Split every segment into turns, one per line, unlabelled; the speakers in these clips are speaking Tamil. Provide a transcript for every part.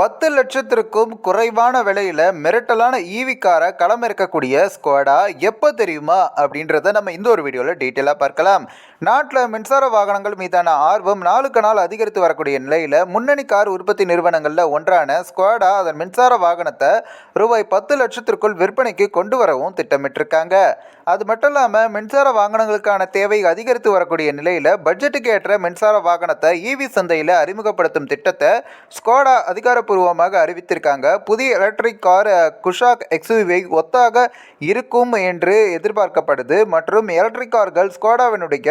பத்து லட்சத்திற்கும் குறைவான விலையில் மிரட்டலான ஈவி காரை களமிறக்கக்கூடிய ஸ்குவாடா எப்போ தெரியுமா? அப்படின்றத நம்ம இந்த ஒரு வீடியோவில் டீட்டெயிலாக பார்க்கலாம். நாட்டில் மின்சார வாகனங்கள் மீதான ஆர்வம் நாளுக்கு நாள் அதிகரித்து வரக்கூடிய நிலையில் முன்னணி கார் உற்பத்தி நிறுவனங்களில் ஒன்றான ஸ்குவாடா அதன் மின்சார வாகனத்தை ரூபாய் பத்து லட்சத்திற்குள் விற்பனைக்கு கொண்டு வரவும் திட்டமிட்டிருக்காங்க. அது மட்டும் இல்லாமல் மின்சார வாகனங்களுக்கான தேவை அதிகரித்து வரக்கூடிய நிலையில் பட்ஜெட்டுக்கு ஏற்ற மின்சார வாகனத்தை ஈவி சந்தையில் அறிமுகப்படுத்தும் திட்டத்தை ஸ்குவாடா அதிகாரப்பூர்வமாக அறிவித்திருக்காங்க. புதிய எலக்ட்ரிக் கார் குஷாக் எக்ஸ்யூவை ஒத்தாக இருக்கும் என்று எதிர்பார்க்கப்படுது. மற்றும் எலக்ட்ரிக் கார்கள் ஸ்குவாடாவினுடைய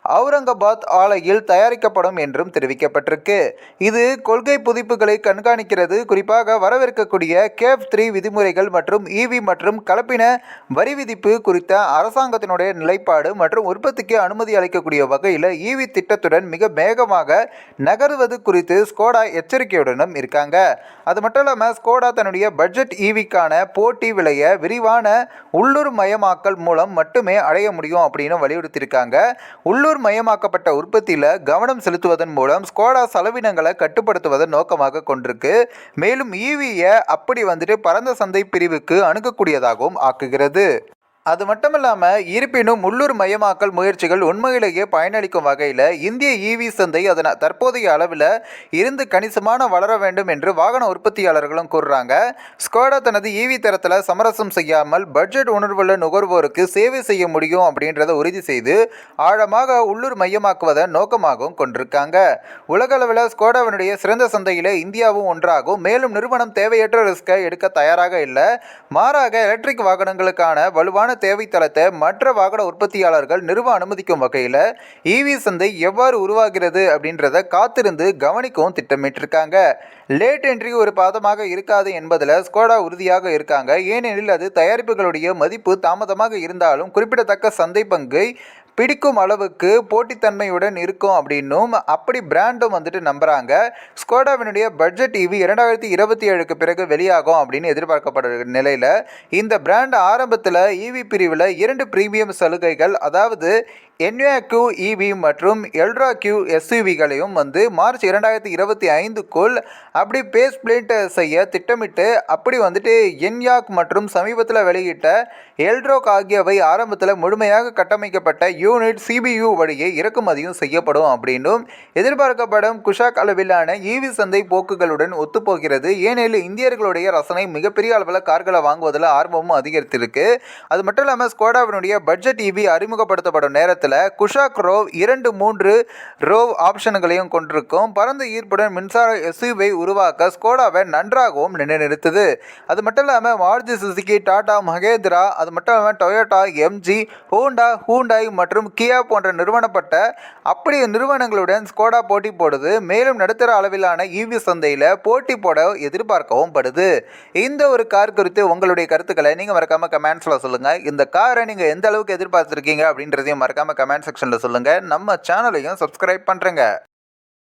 அவுரங்காபாத் ஆலையில் தயாரிக்கப்படும் என்றும் தெரிவிக்கப்பட்டிருக்கு. இது கொள்கை புதுப்புகளை கண்காணிக்கிறது. குறிப்பாக வரவிருக்கக்கூடிய கேப் த்ரீ விதிமுறைகள் மற்றும் இவி மற்றும் கலப்பின வரி விதிப்பு குறித்த அரசாங்கத்தினுடைய நிலைப்பாடு மற்றும் உற்பத்திக்கு அனுமதி அளிக்கக்கூடிய வகையில் ஈவி திட்டத்துடன் மிக வேகமாக நகருவது குறித்து ஸ்கோடா எச்சரிக்கையுடனும் இருக்காங்க. அது மட்டும் இல்லாமல் ஸ்கோடா தன்னுடைய பட்ஜெட் ஈவிக்கான போட்டி விலையை விரிவான உள்ளூர் மயமாக்கல் மூலம் மட்டுமே அடைய முடியும் அப்படின்னு வலியுறுத்தியிருக்காங்க. உள்ளூர் மயமாக்கப்பட்ட உற்பத்தியில் கவனம் செலுத்துவதன் மூலம் ஸ்கோடா செலவினங்களை கட்டுப்படுத்துவதன் நோக்கமாக கொண்டிருக்கு. மேலும் ஈவியை அப்படி வந்துட்டு பரந்த சந்தை பிரிவுக்கு அணுகக்கூடியதாகவும் ஆக்குகிறது. அது மட்டும் இல்லாமல் இருப்பினும் உள்ளூர் மயமாக்கல் முயற்சிகள் உண்மையிலேயே பயனளிக்கும் வகையில் இந்திய ஈவி சந்தை அதன் தற்போதைய அளவில் இருந்து கணிசமான வளர வேண்டும் என்று வாகன உற்பத்தியாளர்களும் கூறுறாங்க. ஸ்கோடா தனது ஈவி தரத்தில் சமரசம் செய்யாமல் பட்ஜெட் உணர்வுள்ள நுகர்வோருக்கு சேவை செய்ய முடியும் அப்படின்றத உறுதி செய்து ஆழமாக உள்ளூர் மையமாக்குவதை நோக்கமாகவும் கொண்டிருக்காங்க. உலக அளவில் ஸ்கோடாவினுடைய சிறந்த சந்தையில் இந்தியாவும் ஒன்றாகும். மேலும் நிறுவனம் தேவையற்ற ரிஸ்கை எடுக்க தயாராக இல்லை. மாறாக எலக்ட்ரிக் வாகனங்களுக்கான வலுவான தேவைத்தளத்தை மற்ற வாகன உற்பத்தியாளர்கள் நிறுவ அனுமதிக்கும் வகையில் ஈவி சந்தை எவ்வாறு உருவாகிறது அப்படின்றத காத்திருந்து கவனிக்கவும் திட்டமிட்டிருக்காங்க. லேட் என்ட்ரி ஒரு பாதமாக இருக்காது என்பதில் ஸ்கோடா உறுதியாக இருக்காங்க. ஏனெனில் அது தயாரிப்புகளுடைய மதிப்பு தாமதமாக இருந்தாலும் குறிப்பிடத்தக்க சந்தை பங்கை பிடிக்கும் அளவுக்கு போட்டித்தன்மையுடன் இருக்கும் அப்படின்னும் அப்படி பிராண்டும் வந்துட்டு நம்புகிறாங்க ஸ்கோடாவினுடைய பட்ஜெட் இவி இரண்டாயிரத்தி இருபத்தி ஏழுக்கு பிறகு வெளியாகும் அப்படின்னு எதிர்பார்க்கப்படுற நிலையில் இந்த பிராண்ட் ஆரம்பத்தில் இவி பிரிவில் இரண்டு பிரீமியம் சலுகைகள் அதாவது என்யூ இவி மற்றும் எல்ட்ரா கியூ எஸ்யூவிகளையும் வந்து மார்ச் இரண்டாயிரத்தி இருபத்தி ஐந்துக்குள் அப்படி பேஸ் பிளேட் செய்ய திட்டமிட்டு அப்படி வந்துட்டு என்யாக் மற்றும் சமீபத்தில் வெளியிட்ட எல்ட்ரோக் ஆகியவை ஆரம்பத்தில் முழுமையாக கட்டமைக்கப்பட்ட யூனிட் சிபியு வழியே இறக்குமதியும் செய்யப்படும் அப்படின்னும் எதிர்பார்க்கப்படும் குஷாக் அளவிலான ஈவி சந்தை போக்குகளுடன் ஒத்துப்போகிறது. ஏனெனில் இந்தியர்களுடைய ரசனை மிகப்பெரிய அளவில் கார்களை வாங்குவதில் ஆர்வமும் அதிகரித்திருக்கு. அது மட்டும் இல்லாமல் ஸ்கோடாவினுடைய பட்ஜெட் ஈவி அறிமுகப்படுத்தப்படும் நேரத்தில் குஷாக் ரோவ் இரண்டு மூன்று ரோவ் ஆப்ஷன்களையும் கொண்டிருக்கும். பரந்த ஈர்ப்புடன் மின்சார எஸ்யூவை உருவாக்க ஸ்கோடாவை நன்றாகவும் நிலைநிறுத்துது. அது மட்டும் இல்லாமல் மாருதி சுசுகி டாடா மகேந்திரா அது மட்டும் இல்லாமல் டொயோட்டா எம்ஜி ஹோண்டா ஹூண்டாய் மற்றும் கியா போன்ற நிறுவனப்பட்ட அப்படி நிறுவனங்களுடன் ஸ்கோடா போட்டி போடுது. மேலும் நடுத்தர அளவிலான ஈவி சந்தையில் போட்டி போட எதிர்பார்க்கவும் படுது. இந்த ஒரு கார் குறித்து உங்களுடைய கருத்துக்களை நீங்கள் மறக்காமல் கமெண்ட்ஸில் சொல்லுங்கள் இந்த காரை நீங்கள் எந்த அளவுக்கு எதிர்பார்த்துருக்கீங்க அப்படின்றதையும் மறக்காமல் கமெண்ட் செக்ஷனில் சொல்லுங்கள் நம்ம சேனலையும் சப்ஸ்கிரைப் பண்ணுறேங்க